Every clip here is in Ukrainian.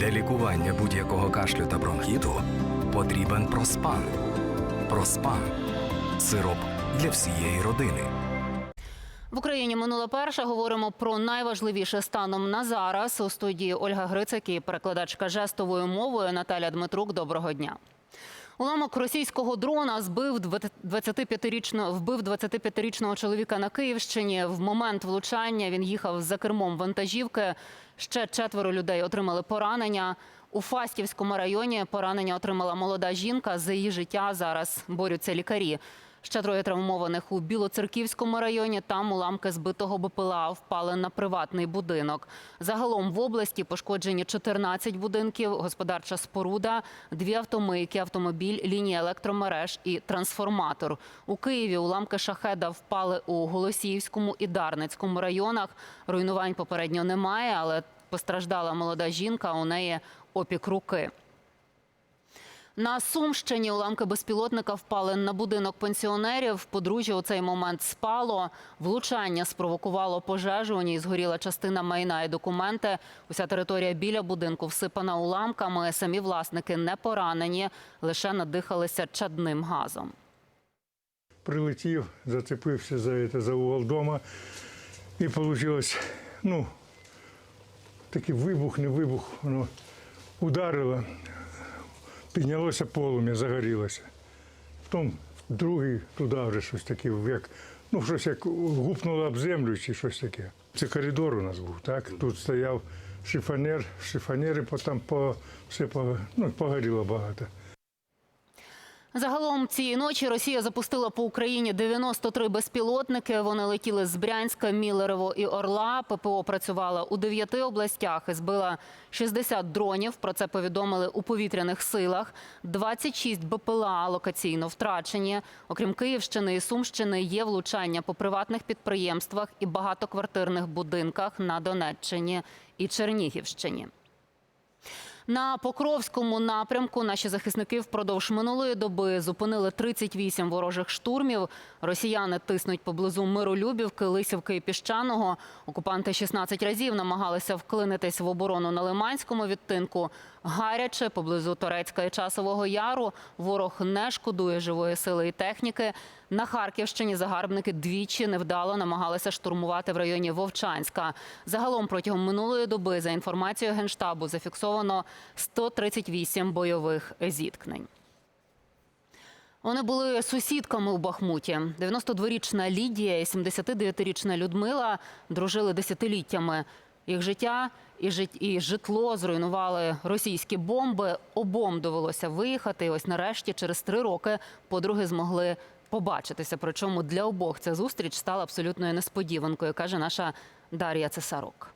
Для лікування будь-якого кашлю та бронхіту потрібен проспан. Проспан сироп для всієї родини. В Україні минула перша. Говоримо про найважливіше станом на зараз. У студії Ольга Грицик і перекладачка жестовою мовою Наталя Дмитрук. Доброго дня. Уламок російського дрона збив 25-річного вбив 25-річного чоловіка на Київщині. В момент влучання він їхав за кермом вантажівки. Ще четверо людей отримали поранення. У Фастівському районі поранення отримала молода жінка. За її життя зараз борються лікарі. Ще троє травмованих у Білоцерківському районі. Там уламки збитого БПЛА впали на приватний будинок. Загалом в області пошкоджені 14 будинків, господарча споруда, дві автомийки, автомобіль, лінія електромереж і трансформатор. У Києві уламки шахеда впали у Голосіївському і Дарницькому районах. Руйнувань попередньо немає, але постраждала молода жінка. У неї опік руки. На Сумщині уламки безпілотника впали на будинок пенсіонерів. Подружжя у цей момент спало. Влучання спровокувало пожежу. У ній згоріла частина майна і документи. Уся територія біля будинку всипана уламками. Самі власники не поранені, лише надихалися чадним газом. прилетів, зацепився за, это, за угол дома. І вийшло, ну, такий вибух, не вибух, воно ударило, піднялося полум'я, загорілося. Потім другий туди вже щось таке, як, ну, щось як гупнуло об землю чи щось таке. Це коридор у нас був, так? Тут стояв шифонер, шифонери, потім по, все ну, погоріло багато. Загалом цієї ночі Росія запустила по Україні 93 безпілотники. Вони летіли з Брянська, Мілерово і Орла. ППО працювала у дев'яти областях і збила 60 дронів. Про це повідомили у повітряних силах. 26 БПЛА локаційно втрачені. Окрім Київщини і Сумщини, є влучання по приватних підприємствах і багатоквартирних будинках на Донеччині і Чернігівщині. На Покровському напрямку наші захисники впродовж минулої доби зупинили 38 ворожих штурмів. Росіяни тиснуть поблизу Миролюбівки, Лисівки і Піщаного. Окупанти 16 разів намагалися вклинитись в оборону на Лиманському відтинку. Гаряче поблизу Торецька і Часового Яру. Ворог не шкодує живої сили і техніки. На Харківщині загарбники двічі невдало намагалися штурмувати в районі Вовчанська. Загалом протягом минулої доби, за інформацією генштабу, зафіксовано 138 бойових зіткнень. Вони були сусідками у Бахмуті. 92-річна Лідія і 79-річна Людмила дружили десятиліттями. Їх життя і жит- житло зруйнували російські бомби. Обом довелося виїхати. Ось нарешті, через три роки, подруги змогли побачитися. Причому для обох ця зустріч стала абсолютною несподіванкою, каже наша Дар'я Цесарук.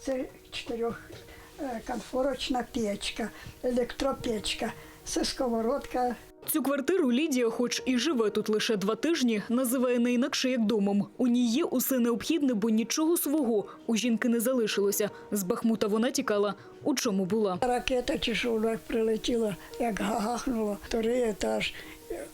Це чотирьохконфорочна печка, електропечка, це сковородка. Цю квартиру Лідія, хоч і живе тут лише два тижні, називає не інакше як домом. У ній є усе необхідне, бо нічого свого у жінки не залишилося. З Бахмута вона тікала. У чому була? Ракета чи що прилетіла, як гахнуло, вторий етаж,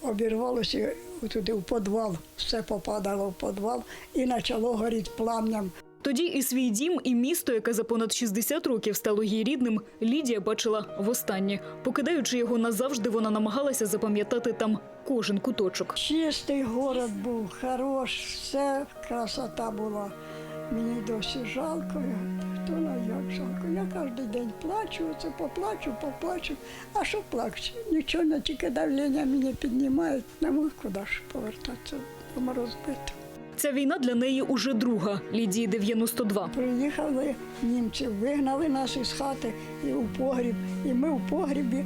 обірвалося туди в підвал, все попадало в підвал і почало горіти пламням. Тоді і свій дім, і місто, яке за понад 60 років стало їй рідним, Лідія бачила востаннє. Покидаючи його назавжди, вона намагалася запам'ятати там кожен куточок. Чистий город був, хорош, все красота була. Мені досі жалко, жалко. Я кожен день плачу, це поплачу, поплачу. А що плачу? Нічого не тільки давлення мене піднімають. Не можу куди ж повертатися, дома розбито. Ця війна для неї уже друга. Лідії 92. Приїхали німці, вигнали нас із хати і у погріб. І ми в погрібі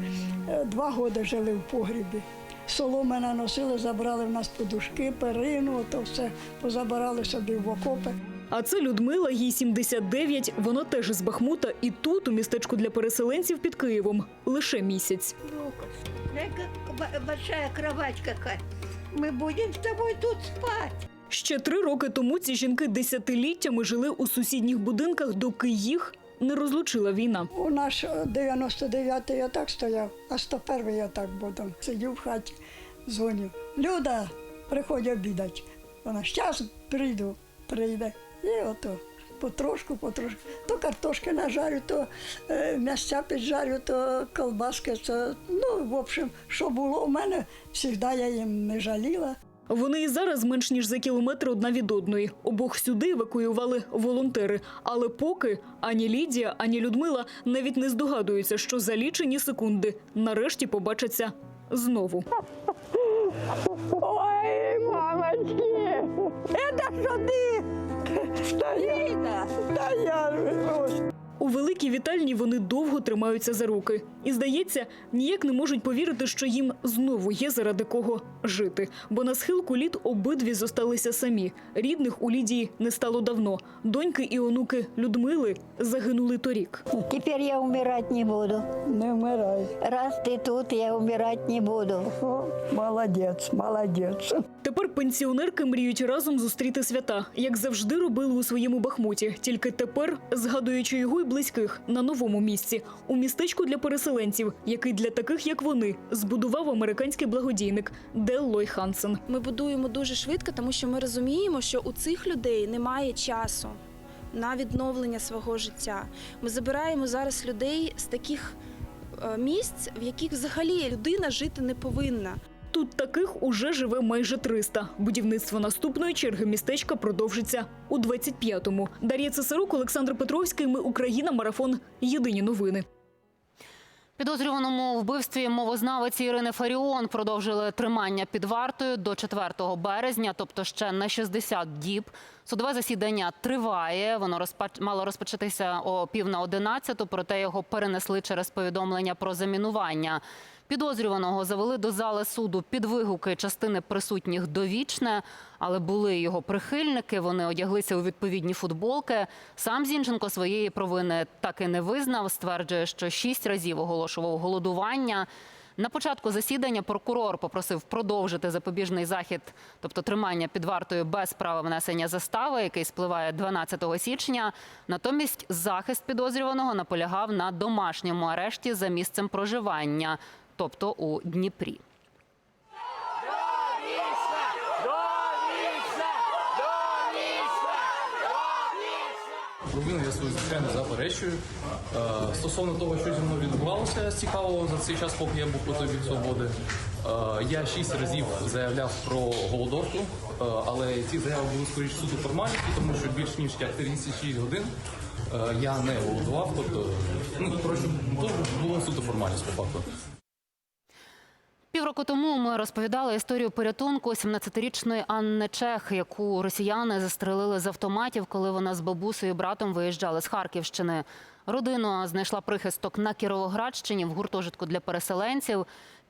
е, два роки жили в погрібі. Соломи наносили, забрали в нас подушки, перину, то все позабирали собі в окопи. А це Людмила, їй 79, Вона теж з Бахмута, і тут, у містечку для переселенців під Києвом, лише місяць. Какая большая кровать какая. Мы будем с тобой тут спать. Ще три роки тому ці жінки десятиліттями жили у сусідніх будинках, доки їх не розлучила війна. У нас 99-й я так стояв, а 101-й я так буду. Сидів в хаті, дзвоню. Люда, приходь обідати. Вона, зараз прийду, прийде. І ото потрошку, потрошку. То картошки нажарю, то е, м'ясця піджарю, то колбаски. То, ну, в общем, що було у мене, завжди я їм не жаліла. Вони і зараз менш ніж за кілометр одна від одної. Обох сюди евакуювали волонтери. Але поки ані Лідія, ані Людмила навіть не здогадуються, що за лічені секунди нарешті побачаться знову. Ой, мамочки, это що ты? Та я, да я, ось. У великій вітальні вони довго тримаються за руки. І, здається, ніяк не можуть повірити, що їм знову є заради кого жити. Бо на схилку літ обидві зосталися самі. Рідних у Лідії не стало давно. Доньки і онуки Людмили загинули торік. Теперь я умирать не буду. Не вмирай. Раз ты тут, я умирать не буду. О, молодець, молодець. Тепер пенсіонерки мріють разом зустріти свята, як завжди робили у своєму Бахмуті. Тільки тепер, згадуючи його й близьких, на новому місці у містечку для переселенців, який для таких як вони збудував американський благодійник Дел Лой Хансен. Ми будуємо дуже швидко, тому що ми розуміємо, що у цих людей немає часу на відновлення свого життя. Ми забираємо зараз людей з таких е, місць, в яких взагалі людина жити не повинна. Тут таких уже живе майже 300. Будівництво наступної черги містечка продовжиться у 25-му. Дар'я Цесарук, Олександр Петровський. Ми Україна. Марафон. Єдині новини. Підозрюваному вбивстві мовознавиці Ірини Фаріон продовжили тримання під вартою до 4 березня, тобто ще на 60 діб. Судове засідання триває. Воно розпач... мало розпочатися о пів на 11, проте його перенесли через повідомлення про замінування. Підозрюваного завели до зали суду під вигуки частини присутніх довічне, але були його прихильники. Вони одяглися у відповідні футболки. Сам Зінченко своєї провини так і не визнав. Стверджує, що шість разів оголошував голодування. На початку засідання прокурор попросив продовжити запобіжний захід, тобто тримання під вартою без права внесення застави, який спливає 12 січня. Натомість захист підозрюваного наполягав на домашньому арешті за місцем проживання, тобто у Дніпрі. Провину я свою звичайно заперечую. Е, Стосовно того, що зі мною відбувалося цікавого за цей час, поки я був по тобі свободи. е, Я шість разів заявляв про голодовку, е, але ці заяви були скоріше суто формальності, тому що більш ніж як 36 годин я не голодував. Тобто, ну то було суто формальність по факту. Півроку тому ми розповідали історію порятунку 17-річної Анни Чех, яку росіяни застрелили з автоматів, коли вона з бабусею і братом виїжджали з Харківщини. Родина знайшла прихисток на Кіровоградщині в гуртожитку для переселенців.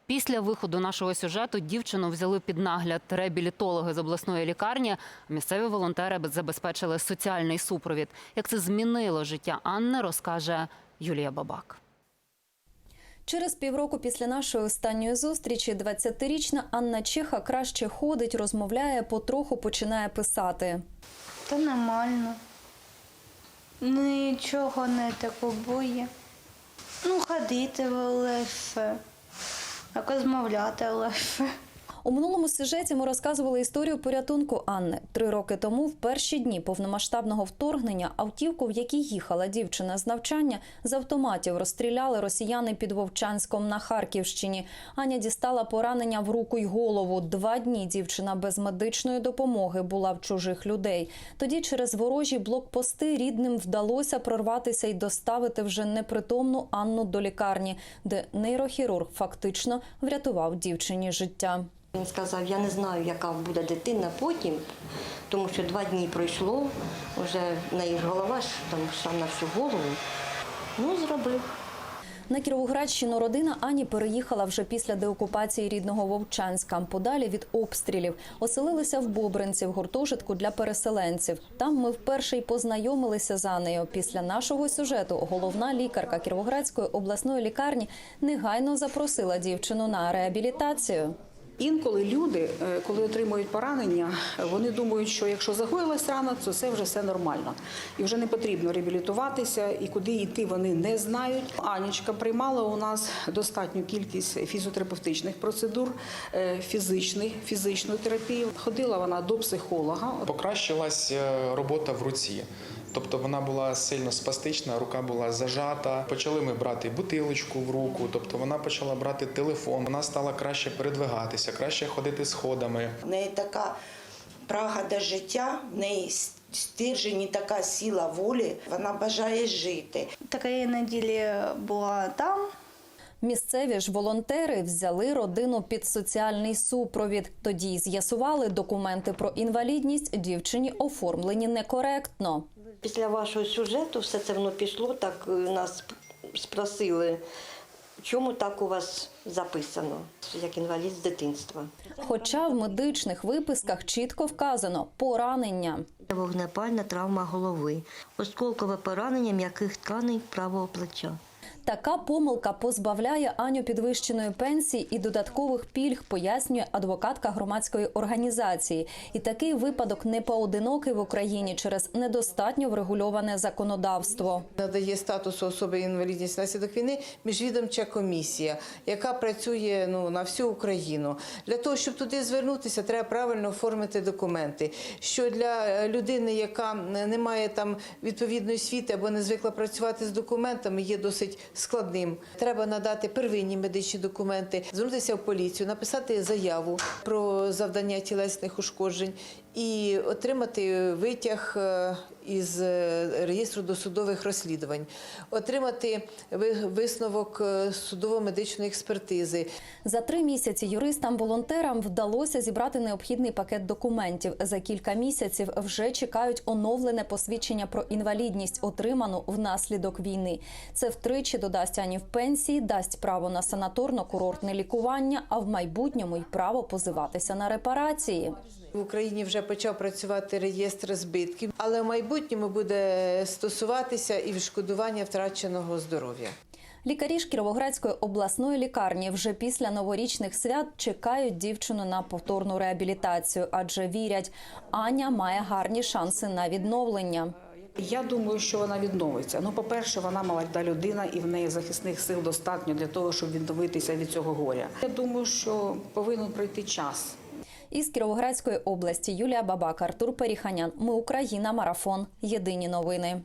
Після виходу нашого сюжету дівчину взяли під нагляд реабілітологи з обласної лікарні. Місцеві волонтери забезпечили соціальний супровід. Як це змінило життя Анни, розкаже Юлія Бабак. Через півроку після нашої останньої зустрічі 20-річна Анна Чеха краще ходить, розмовляє, потроху починає писати. Та нормально. Нічого не такобує. Ну, ходити легше, розмовляти легше. У минулому сюжеті ми розказували історію порятунку Анни. Три роки тому, в перші дні повномасштабного вторгнення, автівку, в якій їхала дівчина з навчання, з автоматів розстріляли росіяни під Вовчанськом на Харківщині. Аня дістала поранення в руку й голову. Два дні дівчина без медичної допомоги була в чужих людей. Тоді через ворожі блокпости рідним вдалося прорватися і доставити вже непритомну Анну до лікарні, де нейрохірург фактично врятував дівчині життя. Він сказав, я не знаю, яка буде дитина потім, тому що два дні пройшло, вже в неї голова ж там шрам на всю голову. Ну, зробив. На Кіровоградщину родина Ані переїхала вже після деокупації рідного Вовчанська, подалі від обстрілів. Оселилися в Бобринці в гуртожитку для переселенців. Там ми вперше й познайомилися з Анею. Після нашого сюжету головна лікарка Кіровоградської обласної лікарні негайно запросила дівчину на реабілітацію. Інколи люди, е, коли отримують поранення, вони думають, що якщо загоїлась рана, то це вже все нормально. І вже не потрібно реабілітуватися, і куди йти вони не знають. Анічка приймала у нас достатню кількість фізіотерапевтичних процедур, е, фізичної, фізичної терапії. Ходила вона до психолога. Покращилась е, робота в руці. Тобто вона була сильно спастична, рука була зажата. Почали ми брати бутилочку в руку, тобто вона почала брати телефон. Вона стала краще передвигатися, краще ходити сходами. В неї така прага до життя, в неї стержені така сила волі, вона бажає жити. Такої неділі була там. Місцеві ж волонтери взяли родину під соціальний супровід. Тоді з'ясували документи про інвалідність дівчині оформлені некоректно. Після вашого сюжету все це воно пішло, так е, нас спросили, чому так у вас записано, як інвалід з дитинства. Хоча в медичних виписках чітко вказано поранення. Вогнепальна травма голови, осколкове поранення м'яких тканей правого плеча. Така помилка позбавляє Аню підвищеної пенсії і додаткових пільг, пояснює адвокатка громадської організації. І такий випадок не поодинокий в Україні через недостатньо врегульоване законодавство. Надає статусу особи інвалідність внаслідок війни міжвідомча комісія, яка працює ну на всю Україну. Для того щоб туди звернутися, треба правильно оформити документи. Що для людини, яка не має там відповідної освіти або не звикла працювати з документами, є досить складним. Треба надати первинні медичні документи, звернутися в поліцію, написати заяву про завдання тілесних ушкоджень і отримати витяг е, із е, реєстру досудових розслідувань, отримати ви- висновок е, судово-медичної експертизи. За три місяці юристам-волонтерам вдалося зібрати необхідний пакет документів. За кілька місяців вже чекають оновлене посвідчення про інвалідність, отриману внаслідок війни. Це втричі додасть ані в пенсії, дасть право на санаторно-курортне лікування, а в майбутньому й право позиватися на репарації. В Україні вже почав працювати реєстр збитків, але в майбутньому буде стосуватися і відшкодування втраченого здоров'я. Лікарі ж Кіровоградської обласної лікарні вже після новорічних свят чекають дівчину на повторну реабілітацію, адже вірять, Аня має гарні шанси на відновлення. Я думаю, що вона відновиться. Ну, по-перше, вона молода людина, і в неї захисних сил достатньо для того, щоб відновитися від цього горя. Я думаю, що повинен пройти час. Із Кіровоградської області Юлія Бабак, Артур Періханян. Ми Україна. Марафон. Єдині новини.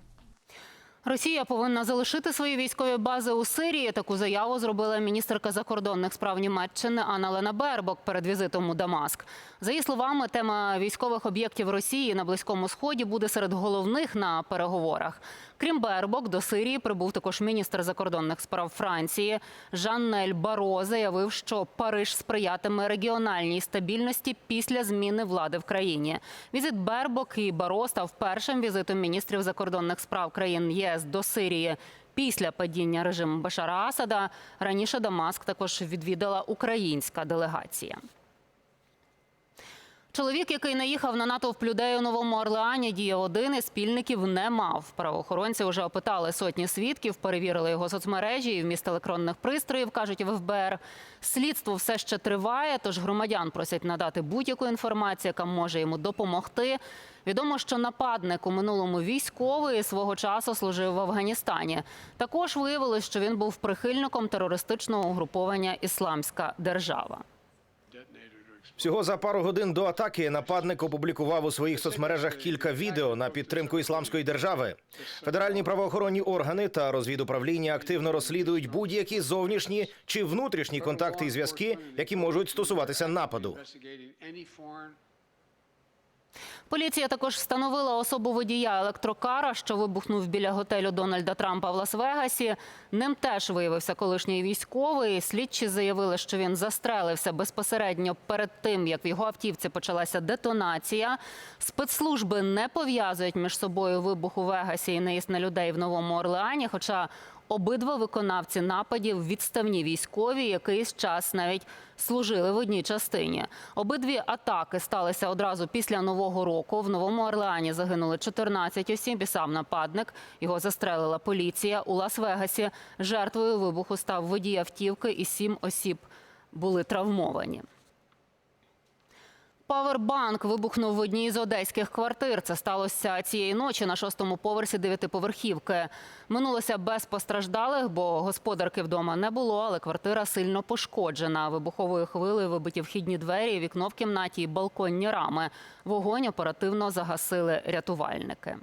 Росія повинна залишити свої військові бази у Сирії. Таку заяву зробила міністерка закордонних справ Німеччини Анна Лена Бербок перед візитом у Дамаск. За її словами, тема військових об'єктів Росії на близькому сході буде серед головних на переговорах. Крім Бербок, до Сирії прибув також міністр закордонних справ Франції Жан-Нель Баро заявив, що Париж сприятиме регіональній стабільності після зміни влади в країні. Візит Бербок і Баро став першим візитом міністрів закордонних справ країн ЄС до Сирії. Після падіння режиму Башара Асада раніше Дамаск також відвідала українська делегація. Чоловік, який наїхав на натовп людей у Новому Орлеані, діє один і спільників не мав. Правоохоронці вже опитали сотні свідків, перевірили його соцмережі і вміст електронних пристроїв, кажуть в ФБР. Слідство все ще триває, тож громадян просять надати будь-яку інформацію, яка може йому допомогти. Відомо, що нападник у минулому військовий свого часу служив в Афганістані. Також виявилось, що він був прихильником терористичного угруповання Ісламська держава. Всього за пару годин до атаки нападник опублікував у своїх соцмережах кілька відео на підтримку ісламської держави. Федеральні правоохоронні органи та розвідуправління активно розслідують будь-які зовнішні чи внутрішні контакти і зв'язки, які можуть стосуватися нападу. Поліція також встановила особу водія електрокара, що вибухнув біля готелю Дональда Трампа в Лас-Вегасі. Ним теж виявився колишній військовий. Слідчі заявили, що він застрелився безпосередньо перед тим, як в його автівці почалася детонація. Спецслужби не пов'язують між собою вибух у Вегасі і на людей в Новому Орлеані. Хоча обидва виконавці нападів відставні військові, якийсь час навіть служили в одній частині. Обидві атаки сталися одразу після нового року. В Новому Орлеані загинули 14 осіб. І сам нападник його застрелила поліція у Лас-Вегасі. Жертвою вибуху став водій автівки, і сім осіб були травмовані. Павербанк вибухнув в одній з одеських квартир. Це сталося цієї ночі на шостому поверсі дев'ятиповерхівки. Минулося без постраждалих, бо господарки вдома не було, але квартира сильно пошкоджена. Вибуховою хвилею вибиті вхідні двері, вікно в кімнаті і балконні рами. Вогонь оперативно загасили рятувальники.